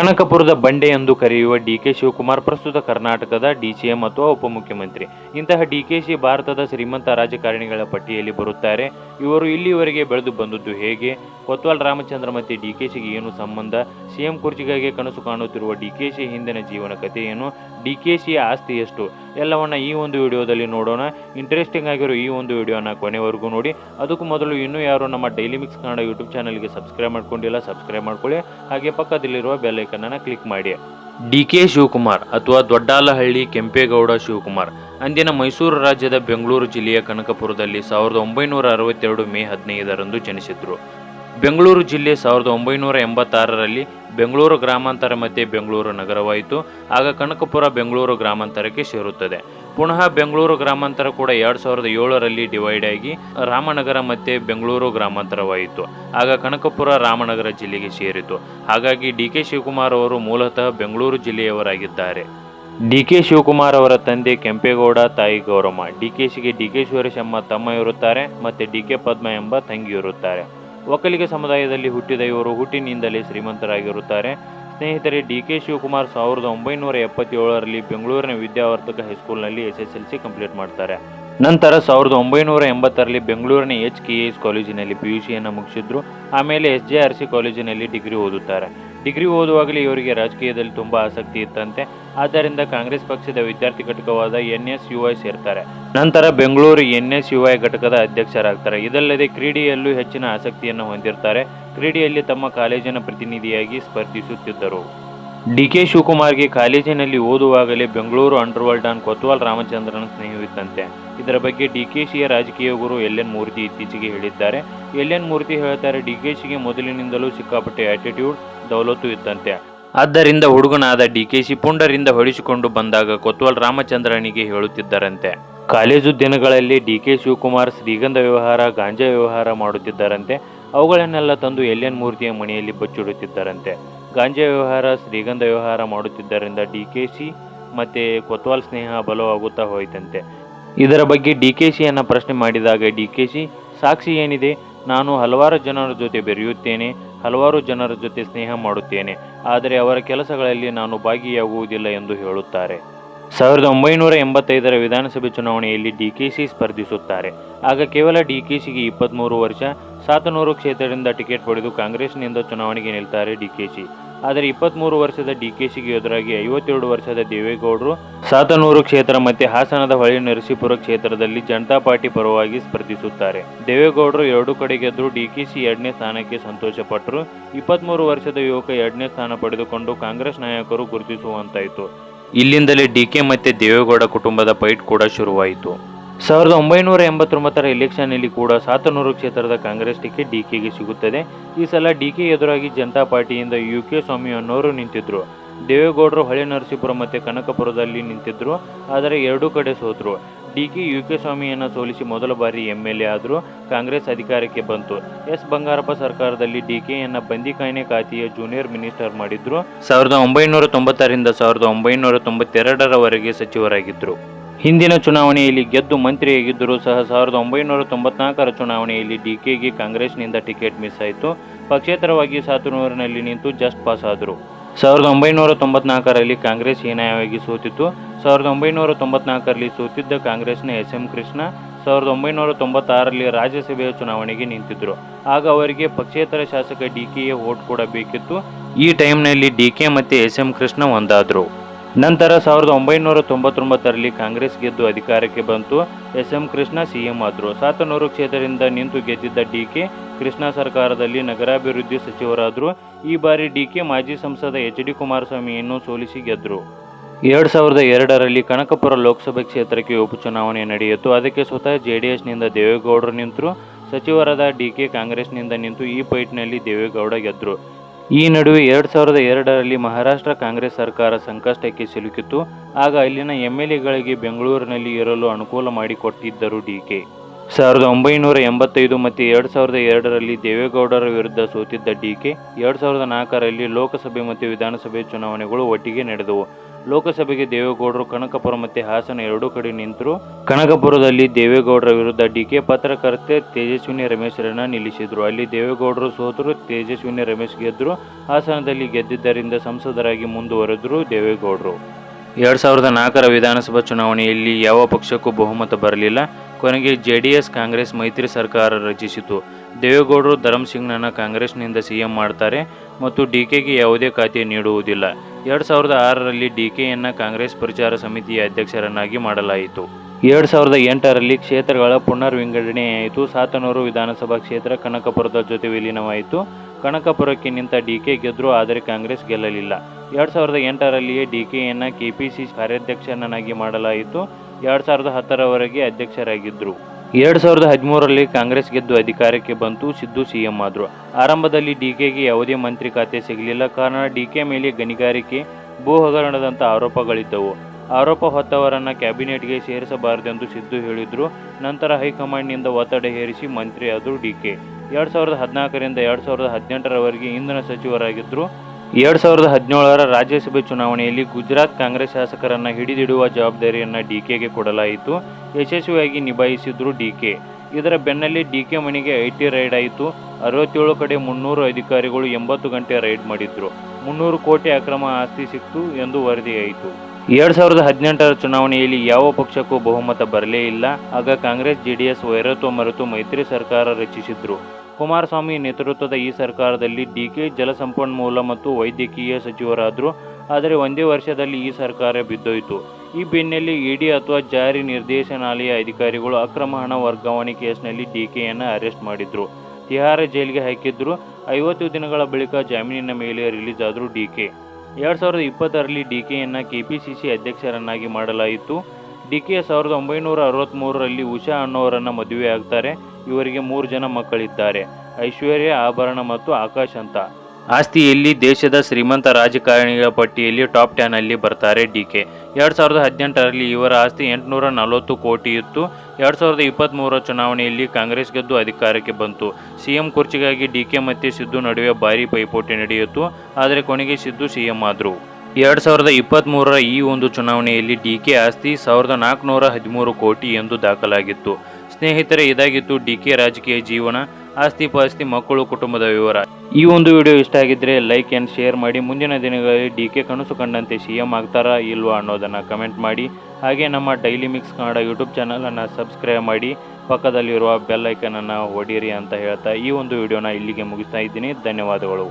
ಕನಕಪುರದ ಬಂಡೆ ಎಂದು ಕರೆಯುವ ಡಿ ಕೆ ಶಿವಕುಮಾರ್ ಪ್ರಸ್ತುತ ಕರ್ನಾಟಕದ ಡಿಸಿಎಂ ಅಥವಾ ಉಪಮುಖ್ಯಮಂತ್ರಿ. ಇಂತಹ ಡಿಕೆಶಿ ಭಾರತದ ಶ್ರೀಮಂತ ರಾಜಕಾರಣಿಗಳ ಪಟ್ಟಿಯಲ್ಲಿ ಬರುತ್ತಾರೆ. ಇವರು ಇಲ್ಲಿವರೆಗೆ ಬೆಳೆದು ಬಂದದ್ದು ಹೇಗೆ? ಕೊತ್ವಾಲ್ ರಾಮಚಂದ್ರ ಮತ್ತು ಡಿಕೆಶಿಗೆ ಏನು ಸಂಬಂಧ? ಸಿಎಂ ಕುರ್ಚಿಗಾಗಿ ಕನಸು ಕಾಣುತ್ತಿರುವ ಡಿ ಕೆ ಡಿಕೆಶಿ ಹಿಂದಿನ ಜೀವನ ಕಥೆ ಡಿಕೆಶಿಯ ಆಸ್ತಿ ಎಷ್ಟು? ಎಲ್ಲವನ್ನ ಈ ಒಂದು ವಿಡಿಯೋದಲ್ಲಿ ನೋಡೋಣ. ಇಂಟ್ರೆಸ್ಟಿಂಗ್ ಆಗಿರೋ ಈ ಒಂದು ವಿಡಿಯೋನ ಕೊನೆವರೆಗೂ ನೋಡಿ. ಅದಕ್ಕೂ ಮೊದಲು ಇನ್ನೂ ಯಾರು ನಮ್ಮ ಡೈಲಿ ಮಿಕ್ಸ್ ಕನ್ನಡ ಯೂಟ್ಯೂಬ್ ಚಾನಲ್ಗೆ ಸಬ್ಸ್ಕ್ರೈಬ್ ಮಾಡ್ಕೊಂಡಿಲ್ಲ ಸಬ್ಸ್ಕ್ರೈಬ್ ಮಾಡ್ಕೊಳ್ಳಿ. ಹಾಗೆ ಪಕ್ಕದಲ್ಲಿರುವ ಬೆಲ್ಲೈಕನ್ನ ಕ್ಲಿಕ್ ಮಾಡಿ. ಡಿ ಕೆ ಶಿವಕುಮಾರ್ ಅಥವಾ ದೊಡ್ಡಾಲಹಳ್ಳಿ ಕೆಂಪೇಗೌಡ ಶಿವಕುಮಾರ್. ಅಂದಿನ ಮೈಸೂರು ರಾಜ್ಯದ ಬೆಂಗಳೂರು ಜಿಲ್ಲೆಯ ಕನಕಪುರದಲ್ಲಿ ಸಾವಿರದ ಒಂಬೈನೂರ ಅರವತ್ತೆರಡು ಮೇ ಹದಿನೈದರಂದು ಜನಿಸಿದ್ರು. ಬೆಂಗಳೂರು ಜಿಲ್ಲೆ ಸಾವಿರದ ಒಂಬೈನೂರ ಎಂಬತ್ತಾರರಲ್ಲಿ ಬೆಂಗಳೂರು ಗ್ರಾಮಾಂತರ ಮಧ್ಯೆ ಬೆಂಗಳೂರು ನಗರವಾಯಿತು. ಆಗ ಕನಕಪುರ ಬೆಂಗಳೂರು ಗ್ರಾಮಾಂತರಕ್ಕೆ ಸೇರುತ್ತದೆ. ಪುನಃ ಬೆಂಗಳೂರು ಗ್ರಾಮಾಂತರ ಕೂಡ ಎರಡು ಸಾವಿರದ ಏಳರಲ್ಲಿ ಡಿವೈಡ್ ಆಗಿ ರಾಮನಗರ ಮತ್ತೆ ಬೆಂಗಳೂರು ಗ್ರಾಮಾಂತರವಾಯಿತು. ಆಗ ಕನಕಪುರ ರಾಮನಗರ ಜಿಲ್ಲೆಗೆ ಸೇರಿತು. ಹಾಗಾಗಿ ಡಿ ಕೆ ಶಿವಕುಮಾರ್ ಅವರು ಮೂಲತಃ ಬೆಂಗಳೂರು ಜಿಲ್ಲೆಯವರಾಗಿದ್ದಾರೆ. ಡಿ ಕೆ ಶಿವಕುಮಾರ್ ಅವರ ತಂದೆ ಕೆಂಪೇಗೌಡ, ತಾಯಿ ಗೌರಮ್ಮ. ಡಿ ಕೆ ಶಿಗೆ ಡಿ ಕೆ ಸುರೇಶ್ ಎಂಬ ತಮ್ಮ ಇರುತ್ತಾರೆ, ಮತ್ತು ಡಿ ಕೆ ಪದ್ಮ ಎಂಬ ತಂಗಿ ಇರುತ್ತಾರೆ. ಒಕ್ಕಲಿಗ ಸಮುದಾಯದಲ್ಲಿ ಹುಟ್ಟಿದ ಇವರು ಹುಟ್ಟಿನಿಂದಲೇ ಶ್ರೀಮಂತರಾಗಿರುತ್ತಾರೆ. ಸ್ನೇಹಿತರೆ, ಡಿ ಕೆ ಶಿವಕುಮಾರ್ ಸಾವಿರದ ಒಂಬೈನೂರ ಎಪ್ಪತ್ತೇಳರಲ್ಲಿ ಬೆಂಗಳೂರಿನ Vidyavardhaka ಹೈಸ್ಕೂಲ್ನಲ್ಲಿ S S L C complete ಮಾಡ್ತಾರೆ. ನಂತರ ಸಾವಿರದ ಒಂಬೈನೂರ ಎಂಬತ್ತರಲ್ಲಿ ಬೆಂಗಳೂರಿನ ಎಚ್ ಕೆ ಎಸ್ ಕಾಲೇಜಿನಲ್ಲಿ ಪಿ ಯು ಸಿಯನ್ನು ಮುಗಿಸಿದ್ರು. ಆಮೇಲೆ ಎಸ್ ಜೆ ಆರ್ ಸಿ ಕಾಲೇಜಿನಲ್ಲಿ ಡಿಗ್ರಿ ಓದುತ್ತಾರೆ. ಡಿಗ್ರಿ ಓದುವಾಗಲೇ ಇವರಿಗೆ ರಾಜಕೀಯದಲ್ಲಿ ತುಂಬ ಆಸಕ್ತಿ ಇತ್ತಂತೆ. ಆದ್ದರಿಂದ ಕಾಂಗ್ರೆಸ್ ಪಕ್ಷದ ವಿದ್ಯಾರ್ಥಿ ಘಟಕವಾದ ಎನ್ ಎಸ್ ಯು ಐ ಸೇರ್ತಾರೆ. ನಂತರ Bengaluru N S U I ಘಟಕದ ಅಧ್ಯಕ್ಷರಾಗ್ತಾರೆ. ಇದಲ್ಲದೆ ಕ್ರೀಡೆಯಲ್ಲೂ ಹೆಚ್ಚಿನ ಆಸಕ್ತಿಯನ್ನು ಹೊಂದಿರ್ತಾರೆ. ಕ್ರೀಡೆಯಲ್ಲಿ ತಮ್ಮ ಕಾಲೇಜಿನ ಪ್ರತಿನಿಧಿಯಾಗಿ ಸ್ಪರ್ಧಿಸುತ್ತಿದ್ದರು. ಡಿ ಕೆ ಶಿವಕುಮಾರ್ಗೆ ಕಾಲೇಜಿನಲ್ಲಿ ಓದುವಾಗಲೇ ಬೆಂಗಳೂರು ಅಂಡರ್ವರ್ಲ್ಡ್ ಡಾನ್ ಕೊತ್ವಾಲ್ ರಾಮಚಂದ್ರನ ಸ್ನೇಹಿತಂತೆ ಇದರ ಬಗ್ಗೆ ಡಿ ಕೆ ಶಿಯ ರಾಜಕೀಯ ಗುರು ಎಲ್ ಎನ್ ಮೂರ್ತಿ ಇತ್ತೀಚೆಗೆ ಹೇಳಿದ್ದಾರೆ. ಎಲ್ ಎನ್ ಮೂರ್ತಿ ಹೇಳ್ತಾರೆ, ಡಿ ಕೆ ಶಿಗೆ ಮೊದಲಿನಿಂದಲೂ ಸಿಕ್ಕಾಪಟ್ಟೆ ಆಟಿಟ್ಯೂಡ್ ದೌಲತ್ತು ಇದ್ದಂತೆ ಆದ್ದರಿಂದ ಹುಡುಗನಾದ ಡಿ ಕೆ ಶಿ ಪುಂಡರಿಂದ ಹೊಡಿಸಿಕೊಂಡು ಬಂದಾಗ ಕೊತ್ವಾಲ್ ರಾಮಚಂದ್ರನಿಗೆ ಹೇಳುತ್ತಿದ್ದರಂತೆ. ಕಾಲೇಜು ದಿನಗಳಲ್ಲಿ ಡಿ ಕೆ ಶಿವಕುಮಾರ್ ಶ್ರೀಗಂಧ ವ್ಯವಹಾರ, ಗಾಂಜಾ ವ್ಯವಹಾರ ಮಾಡುತ್ತಿದ್ದರಂತೆ. ಅವುಗಳನ್ನೆಲ್ಲ ತಂದು ಎಲ್ ಎನ್ ಮೂರ್ತಿಯ ಮನೆಯಲ್ಲಿ ಬಚ್ಚಿಡುತ್ತಿದ್ದರಂತೆ. ಗಾಂಜಾ ವ್ಯವಹಾರ, ಶ್ರೀಗಂಧ ವ್ಯವಹಾರ ಮಾಡುತ್ತಿದ್ದರಿಂದ ಡಿ ಕೆ ಸಿ ಮತ್ತು ಕೊತ್ವಾಲ್ ಸ್ನೇಹ ಬಲವಾಗುತ್ತಾ ಹೋಯಿತಂತೆ. ಇದರ ಬಗ್ಗೆ ಡಿ ಕೆ ಸಿಯನ್ನು ಪ್ರಶ್ನೆ ಮಾಡಿದಾಗ ಡಿ ಕೆ ಸಿ, ಸಾಕ್ಷಿ ಏನಿದೆ? ನಾನು ಹಲವಾರು ಜನರ ಜೊತೆ ಬೆರೆಯುತ್ತೇನೆ, ಹಲವಾರು ಜನರ ಜೊತೆ ಸ್ನೇಹ ಮಾಡುತ್ತೇನೆ, ಆದರೆ ಅವರ ಕೆಲಸಗಳಲ್ಲಿ ನಾನು ಭಾಗಿಯಾಗುವುದಿಲ್ಲ ಎಂದು ಹೇಳುತ್ತಾರೆ. ಸಾವಿರದ ಒಂಬೈನೂರ ಎಂಬತ್ತೈದರ ವಿಧಾನಸಭೆ ಚುನಾವಣೆಯಲ್ಲಿ ಡಿಕೆಶಿ ಸ್ಪರ್ಧಿಸುತ್ತಾರೆ. ಆಗ ಕೇವಲ ಡಿ ಕೆ ಡಿಕೆಶಿಗೆ ಇಪ್ಪತ್ತ್ಮೂರು ವರ್ಷ, ಸಾತನೂರು ಕ್ಷೇತ್ರದಿಂದ ಟಿಕೆಟ್ ಪಡೆದು ಕಾಂಗ್ರೆಸ್ನಿಂದ ಚುನಾವಣೆಗೆ ನಿಲ್ತಾರೆ ಸಿ ಆದರೆ ಇಪ್ಪತ್ತ್ಮೂರು ವರ್ಷದ ಡಿಕೆಶಿಗೆ ಎದುರಾಗಿ ಐವತ್ತೆರಡು ವರ್ಷದ ದೇವೇಗೌಡರು ಸಾತನೂರು ಕ್ಷೇತ್ರ ಮತ್ತು ಹಾಸನದ ಹೊಳೆ ನರಸೀಪುರ ಕ್ಷೇತ್ರದಲ್ಲಿ ಜನತಾ ಪಾರ್ಟಿ ಪರವಾಗಿ ಸ್ಪರ್ಧಿಸುತ್ತಾರೆ. ದೇವೇಗೌಡರು ಎರಡು ಕಡೆ ಗೆದ್ದು ಸಿ ಎರಡನೇ ಸ್ಥಾನಕ್ಕೆ ಸಂತೋಷಪಟ್ಟರು. ಇಪ್ಪತ್ತ್ಮೂರು ವರ್ಷದ ಯುವಕ ಎರಡನೇ ಸ್ಥಾನ ಪಡೆದುಕೊಂಡು ಕಾಂಗ್ರೆಸ್ ನಾಯಕರು ಗುರುತಿಸುವಂತಾಯಿತು. ಇಲ್ಲಿಂದಲೇ ಡಿ ಕೆ ಮತ್ತು ದೇವೇಗೌಡ ಕುಟುಂಬದ ಫೈಟ್ ಕೂಡ ಶುರುವಾಯಿತು. ಸಾವಿರದ ಒಂಬೈನೂರ ಎಂಬತ್ತೊಂಬತ್ತರ ಎಲೆಕ್ಷನ್ನಲ್ಲಿ ಕೂಡ ಸಾತನೂರು ಕ್ಷೇತ್ರದ ಕಾಂಗ್ರೆಸ್ ಟಿಕೆಟ್ ಡಿ ಕೆಗೆ ಸಿಗುತ್ತದೆ. ಈ ಸಲ ಡಿ ಕೆ ಎದುರಾಗಿ ಜನತಾ ಪಾರ್ಟಿಯಿಂದ ಯು ಕೆ ಸ್ವಾಮಿ ಅನ್ನೋರು ನಿಂತಿದ್ದರು ದೇವೇಗೌಡರು ಹಳೆ ನರಸೀಪುರ ಮತ್ತು ಕನಕಪುರದಲ್ಲಿ ನಿಂತಿದ್ದರು ಆದರೆ ಎರಡೂ ಕಡೆ ಸೋತರು. ಡಿಕೆ ಯು ಕೆ ಸ್ವಾಮಿಯನ್ನು ಸೋಲಿಸಿ ಮೊದಲ ಬಾರಿ ಎಂ ಎಲ್ ಎ ಆದರೂ ಕಾಂಗ್ರೆಸ್ ಅಧಿಕಾರಕ್ಕೆ ಬಂತು. ಎಸ್. ಬಂಗಾರಪ್ಪ ಸರ್ಕಾರದಲ್ಲಿ ಡಿಕೆಯನ್ನು ಬಂದಿಖಾನೆ ಖಾತೆಯ ಜೂನಿಯರ್ ಮಿನಿಸ್ಟರ್ ಮಾಡಿದ್ರು. ಸಾವಿರದ ಒಂಬೈನೂರ ತೊಂಬತ್ತರಿಂದ ಸಾವಿರದ ಒಂಬೈನೂರ ತೊಂಬತ್ತೆರಡರವರೆಗೆ ಸಚಿವರಾಗಿದ್ದರು ಹಿಂದಿನ ಚುನಾವಣೆಯಲ್ಲಿ ಗೆದ್ದು ಮಂತ್ರಿಯಾಗಿದ್ದರೂ ಸಹ ಸಾವಿರದ ಒಂಬೈನೂರ ತೊಂಬತ್ನಾಲ್ಕರ ಚುನಾವಣೆಯಲ್ಲಿ ಡಿಕೆಗೆ ಕಾಂಗ್ರೆಸ್ನಿಂದ ಟಿಕೆಟ್ ಮಿಸ್ ಆಯಿತು. ಪಕ್ಷೇತರವಾಗಿ ಸಾತನೂರಿನಲ್ಲಿ ನಿಂತು ಜಸ್ಟ್ ಪಾಸ್ ಆದರು. ಸಾವಿರದ ಒಂಬೈನೂರ ತೊಂಬತ್ನಾಲ್ಕರಲ್ಲಿ ಕಾಂಗ್ರೆಸ್ ಹೀನಾಯವಾಗಿ ಸೋತಿತ್ತು. ಸಾವಿರದ ಒಂಬೈನೂರ ತೊಂಬತ್ನಾಲ್ಕರಲ್ಲಿ ಸೋತಿದ್ದ ಕಾಂಗ್ರೆಸ್ನ ಎಸ್ ಎಂ ಕೃಷ್ಣ ಸಾವಿರದ ಒಂಬೈನೂರ ತೊಂಬತ್ತಾರರಲ್ಲಿ ರಾಜ್ಯಸಭೆಯ ಚುನಾವಣೆಗೆ ನಿಂತಿದ್ದರು ಆಗ ಅವರಿಗೆ ಪಕ್ಷೇತರ ಶಾಸಕ ಡಿ ಕೆ ವೋಟ್ ಕೂಡ ಬೇಕಿತ್ತು. ಈ ಟೈಮ್ನಲ್ಲಿ ಡಿ ಕೆ ಮತ್ತು ಎಸ್ ಎಂ ಕೃಷ್ಣ ಒಂದಾದರು. ನಂತರ ಸಾವಿರದ ಒಂಬೈನೂರ ತೊಂಬತ್ತೊಂಬತ್ತರಲ್ಲಿ ಕಾಂಗ್ರೆಸ್ ಗೆದ್ದು ಅಧಿಕಾರಕ್ಕೆ ಬಂತು. ಎಸ್ ಎಂ ಕೃಷ್ಣ ಸಿಎಂ ಆದರು. ಸಾತನೂರು ಕ್ಷೇತ್ರದಿಂದ ನಿಂತು ಗೆದ್ದಿದ್ದ ಡಿ ಕೆ ಕೃಷ್ಣ ಸರ್ಕಾರದಲ್ಲಿ ನಗರಾಭಿವೃದ್ಧಿ ಸಚಿವರಾದರು. ಈ ಬಾರಿ ಡಿ ಕೆ ಮಾಜಿ ಸಂಸದ ಎಚ್ ಡಿ ಕುಮಾರಸ್ವಾಮಿಯನ್ನು ಸೋಲಿಸಿ ಗೆದ್ದರು ಎರಡು ಸಾವಿರದ ಎರಡರಲ್ಲಿ ಕನಕಪುರ ಲೋಕಸಭೆ ಕ್ಷೇತ್ರಕ್ಕೆ ಉಪಚುನಾವಣೆ ನಡೆಯಿತು. ಅದಕ್ಕೆ ಸ್ವತಃ ಜೆ ಡಿ ಎಸ್ನಿಂದ ದೇವೇಗೌಡರು ನಿಂತರು, ಸಚಿವರಾದ ಡಿ ಕೆ ಕಾಂಗ್ರೆಸ್ನಿಂದ ನಿಂತು ಈ ಪೈಟ್ನಲ್ಲಿ ದೇವೇಗೌಡ ಗೆದ್ದರು ಈ ನಡುವೆ ಎರಡು ಸಾವಿರದ ಎರಡರಲ್ಲಿ ಮಹಾರಾಷ್ಟ್ರ ಕಾಂಗ್ರೆಸ್ ಸರ್ಕಾರ ಸಂಕಷ್ಟಕ್ಕೆ ಸಿಲುಕಿತ್ತು. ಆಗ ಅಲ್ಲಿನ ಎಂ ಎಲ್ ಎಗಳಿಗೆ ಬೆಂಗಳೂರಿನಲ್ಲಿ ಇರಲು ಅನುಕೂಲ ಮಾಡಿಕೊಟ್ಟಿದ್ದರು ಡಿ ಕೆ ಸಾವಿರದ ಒಂಬೈನೂರ ಎಂಬತ್ತೈದು ಮತ್ತು ಎರಡು ಸಾವಿರದ ಎರಡರಲ್ಲಿ ದೇವೇಗೌಡರ ವಿರುದ್ಧ ಸೋತಿದ್ದ ಡಿ ಕೆ ಎರಡು ಸಾವಿರದ ನಾಲ್ಕರಲ್ಲಿ ಲೋಕಸಭೆ ಮತ್ತು ವಿಧಾನಸಭೆ ಚುನಾವಣೆಗಳು ಒಟ್ಟಿಗೆ ನಡೆದವು. ಲೋಕಸಭೆಗೆ ದೇವೇಗೌಡರು ಕನಕಪುರ ಮತ್ತು ಹಾಸನ ಎರಡೂ ಕಡೆ ನಿಂತರು. ಕನಕಪುರದಲ್ಲಿ ದೇವೇಗೌಡರ ವಿರುದ್ಧ ಡಿಕೆ ಪತ್ರಕರ್ತೆ ತೇಜಸ್ವಿನಿ ರಮೇಶ್ರನ್ನ ನಿಲ್ಲಿಸಿದರು. ಅಲ್ಲಿ ದೇವೇಗೌಡರು ಸೋತರು, ತೇಜಸ್ವಿನಿ ರಮೇಶ್ ಗೆದ್ದರು ಹಾಸನದಲ್ಲಿ ಗೆದ್ದಿದ್ದರಿಂದ ಸಂಸದರಾಗಿ ಮುಂದುವರೆದರು ದೇವೇಗೌಡರು. ಎರಡು ಸಾವಿರದ ನಾಲ್ಕರ ವಿಧಾನಸಭಾ ಚುನಾವಣೆಯಲ್ಲಿ ಯಾವ ಪಕ್ಷಕ್ಕೂ ಬಹುಮತ ಬರಲಿಲ್ಲ. ಕೊನೆಗೆ ಜೆ ಡಿ ಎಸ್ ಕಾಂಗ್ರೆಸ್ ಮೈತ್ರಿ ಸರ್ಕಾರ ರಚಿಸಿತು. ದೇವೇಗೌಡರು ಧರ್ಮಸಿಂಗ್ನನ್ನ ಕಾಂಗ್ರೆಸ್ನಿಂದ ಸಿಎಂ ಮಾಡ್ತಾರೆ ಮತ್ತು ಡಿಕೆಗೆ ಯಾವುದೇ ಖಾತೆ ನೀಡುವುದಿಲ್ಲ. ಎರಡು ಸಾವಿರದ ಆರರಲ್ಲಿ ಡಿಕೆಯನ್ನ ಕಾಂಗ್ರೆಸ್ ಪ್ರಚಾರ ಸಮಿತಿಯ ಅಧ್ಯಕ್ಷರನ್ನಾಗಿ ಮಾಡಲಾಯಿತು. ಎರಡು ಸಾವಿರದ ಎಂಟರಲ್ಲಿ ಕ್ಷೇತ್ರಗಳ ಪುನರ್ ವಿಂಗಡಣೆಯಾಯಿತು ಸಾತನೂರು ವಿಧಾನಸಭಾ ಕ್ಷೇತ್ರ ಕನಕಪುರದ ಜೊತೆ ವಿಲೀನವಾಯಿತು. ಕನಕಪುರಕ್ಕೆ ನಿಂತ ಡಿಕೆ ಗೆದ್ದರು ಆದರೆ ಕಾಂಗ್ರೆಸ್ ಗೆಲ್ಲಲಿಲ್ಲ. ಎರಡು ಸಾವಿರದ ಎಂಟರಲ್ಲಿಯೇ ಡಿಕೆಯನ್ನು ಕೆಪಿಸಿಸಿ ಕಾರ್ಯಾಧ್ಯಕ್ಷರನ್ನಾಗಿ ಮಾಡಲಾಯಿತು. ಎರಡು ಸಾವಿರದ ಹತ್ತರವರೆಗೆ ಅಧ್ಯಕ್ಷರಾಗಿದ್ದರು ಎರಡು ಸಾವಿರದ ಹದಿಮೂರರಲ್ಲಿ ಕಾಂಗ್ರೆಸ್ ಗೆದ್ದು ಅಧಿಕಾರಕ್ಕೆ ಬಂತು ಸಿದ್ದು ಸಿಎಂ ಆದರು. ಆರಂಭದಲ್ಲಿ ಡಿಕೆಗೆ ಯಾವುದೇ ಮಂತ್ರಿ ಖಾತೆ ಸಿಗಲಿಲ್ಲ. ಕಾರಣ ಡಿಕೆ ಮೇಲೆ ಗಣಿಗಾರಿಕೆ, ಭೂ ಹಗರಣದಂಥ ಆರೋಪಗಳಿದ್ದವು. ಆರೋಪ ಹೊತ್ತವರನ್ನು ಕ್ಯಾಬಿನೆಟ್ಗೆ ಸೇರಿಸಬಾರದೆಂದು ಸಿದ್ದು ಹೇಳಿದ್ರು. ನಂತರ ಹೈಕಮಾಂಡ್ನಿಂದ ಒತ್ತಡ ಹೇರಿಸಿ ಮಂತ್ರಿಯಾದರು ಡಿ ಡಿಕೆ ಎರಡು ಸಾವಿರದ ಹದಿನಾಲ್ಕರಿಂದ ಎರಡು ಸಾವಿರದ ಹದಿನೆಂಟರವರೆಗೆ ಇಂಧನ ಸಚಿವರಾಗಿದ್ದರು ಎರಡು ಸಾವಿರದ ಹದಿನೇಳರ ರಾಜ್ಯಸಭೆ ಚುನಾವಣೆಯಲ್ಲಿ ಗುಜರಾತ್ ಕಾಂಗ್ರೆಸ್ ಶಾಸಕರನ್ನು ಹಿಡಿದಿಡುವ ಜವಾಬ್ದಾರಿಯನ್ನು ಡಿಕೆಗೆ ಕೊಡಲಾಯಿತು. ಯಶಸ್ವಿಯಾಗಿ ನಿಭಾಯಿಸಿದ್ರು ಡಿಕೆ. ಇದರ ಬೆನ್ನಲ್ಲೇ ಡಿಕೆ ಮನೆಗೆ ಐ ಟಿ ರೈಡ್ ಆಯಿತು. ಅರವತ್ತೇಳು ಕಡೆ ಮುನ್ನೂರು ಅಧಿಕಾರಿಗಳು ಎಂಬತ್ತು ಗಂಟೆ ರೈಡ್ ಮಾಡಿದ್ರು. ಮುನ್ನೂರು ಕೋಟಿ ಅಕ್ರಮ ಆಸ್ತಿ ಸಿಕ್ತು ಎಂದು ವರದಿಯಾಯಿತು. ಎರಡು ಸಾವಿರದ ಹದಿನೆಂಟರ ಚುನಾವಣೆಯಲ್ಲಿ ಯಾವ ಪಕ್ಷಕ್ಕೂ ಬಹುಮತ ಬರಲೇ ಇಲ್ಲ. ಆಗ ಕಾಂಗ್ರೆಸ್, ಜೆಡಿಎಸ್ ವೈರತ್ವ ಮರೆತು ಮೈತ್ರಿ ಸರ್ಕಾರ ರಚಿಸಿದ್ರು. ಕುಮಾರಸ್ವಾಮಿ ನೇತೃತ್ವದ ಈ ಸರ್ಕಾರದಲ್ಲಿ ಡಿ ಕೆ ಜಲಸಂಪನ್ಮೂಲ ಮತ್ತು ವೈದ್ಯಕೀಯ ಸಚಿವರಾದರು, ಆದರೆ ಒಂದೇ ವರ್ಷದಲ್ಲಿ ಈ ಸರ್ಕಾರ ಬಿದ್ದೋಯಿತು. ಈ ಬೆನ್ನಲ್ಲೇ ಇಡಿ ಅಥವಾ ಜಾರಿ ನಿರ್ದೇಶನಾಲಯ ಅಧಿಕಾರಿಗಳು ಅಕ್ರಮ ಹಣ ವರ್ಗಾವಣೆ ಕೇಸ್ನಲ್ಲಿ ಡಿಕೆಯನ್ನು ಅರೆಸ್ಟ್ ಮಾಡಿದ್ರು. ತಿಹಾರ ಜೈಲಿಗೆ ಹಾಕಿದ್ರು. ಐವತ್ತು ದಿನಗಳ ಬಳಿಕ ಜಾಮೀನಿನ ಮೇಲೆ ರಿಲೀಸ್ ಆದರು ಡಿಕೆ. ಎರಡು ಸಾವಿರದ ಇಪ್ಪತ್ತರಲ್ಲಿ ಡಿಕೆಯನ್ನು ಕೆಪಿಸಿಸಿ ಅಧ್ಯಕ್ಷರನ್ನಾಗಿ ಮಾಡಲಾಯಿತು. ಡಿಕೆ ಸಾವಿರದ ಒಂಬೈನೂರ ಅರವತ್ತ್ಮೂರರಲ್ಲಿ ಉಷಾ ಅಣ್ಣವರನ್ನು ಮದುವೆ ಆಗ್ತಾರೆ ಇವರಿಗೆ ಮೂರು ಜನ ಮಕ್ಕಳಿದ್ದಾರೆ. ಐಶ್ವರ್ಯ, ಆಭರಣ ಮತ್ತು ಆಕಾಶ್ ಅಂತ. ಆಸ್ತಿಯಲ್ಲಿ ದೇಶದ ಶ್ರೀಮಂತ ರಾಜಕಾರಣಿಗಳ ಪಟ್ಟಿಯಲ್ಲಿ ಟಾಪ್ ಟೆನ್ ಅಲ್ಲಿ ಬರ್ತಾರೆ ಡಿಕೆ ಎರಡು ಸಾವಿರದ ಹದಿನೆಂಟರಲ್ಲಿ ಇವರ ಆಸ್ತಿ ಎಂಟುನೂರ ನಲವತ್ತು ಕೋಟಿ ಇತ್ತು. ಎರಡು ಸಾವಿರದ ಇಪ್ಪತ್ತ್ಮೂರ ಚುನಾವಣೆಯಲ್ಲಿ ಕಾಂಗ್ರೆಸ್ ಗೆದ್ದು ಅಧಿಕಾರಕ್ಕೆ ಬಂತು. ಸಿಎಂ ಕುರ್ಚಿಗಾಗಿ ಡಿ ಕೆ ಮತ್ತು ಸಿದ್ದು ನಡುವೆ ಭಾರಿ ಪೈಪೋಟಿ ನಡೆಯಿತು. ಆದರೆ ಕೊನೆಗೆ ಸಿದ್ದು ಸಿಎಂ ಆದರು. ಎರಡು ಸಾವಿರದ ಇಪ್ಪತ್ತ್ಮೂರರ ಈ ಒಂದು ಚುನಾವಣೆಯಲ್ಲಿ ಡಿ ಕೆ ಆಸ್ತಿ ಸಾವಿರದ ನಾಲ್ಕುನೂರ ಹದಿಮೂರು ಕೋಟಿ ಎಂದು ದಾಖಲಾಗಿತ್ತು. ಸ್ನೇಹಿತರೆ, ಇದಾಗಿತ್ತು ಡಿ ಕೆ ರಾಜಕೀಯ ಜೀವನ. ಆಸ್ತಿ ಪಾಸ್ತಿ, ಮಕ್ಕಳು, ಕುಟುಂಬದ ವಿವರ. ಈ ಒಂದು ವಿಡಿಯೋ ಇಷ್ಟ ಆಗಿದ್ರೆ ಲೈಕ್ ಆ್ಯಂಡ್ ಶೇರ್ ಮಾಡಿ. ಮುಂದಿನ ದಿನಗಳಲ್ಲಿ ಡಿ ಕೆ ಕನಸು ಕಂಡಂತೆ ಸಿ ಎಂ ಆಗ್ತಾರಾ ಇಲ್ವಾ ಅನ್ನೋದನ್ನು ಕಮೆಂಟ್ ಮಾಡಿ. ಹಾಗೆ ನಮ್ಮ ಡೈಲಿ ಮಿಕ್ಸ್ ಕನ್ನಡ ಯೂಟ್ಯೂಬ್ ಚಾನಲನ್ನು ಸಬ್ಸ್ಕ್ರೈಬ್ ಮಾಡಿ. ಪಕ್ಕದಲ್ಲಿರುವ ಬೆಲ್ ಐಕನನ್ನು ಹೊಡೀರಿ ಅಂತ ಹೇಳ್ತಾ ಈ ಒಂದು ವಿಡಿಯೋನ ಇಲ್ಲಿಗೆ ಮುಗಿಸ್ತಾ ಇದ್ದೀನಿ. ಧನ್ಯವಾದಗಳು.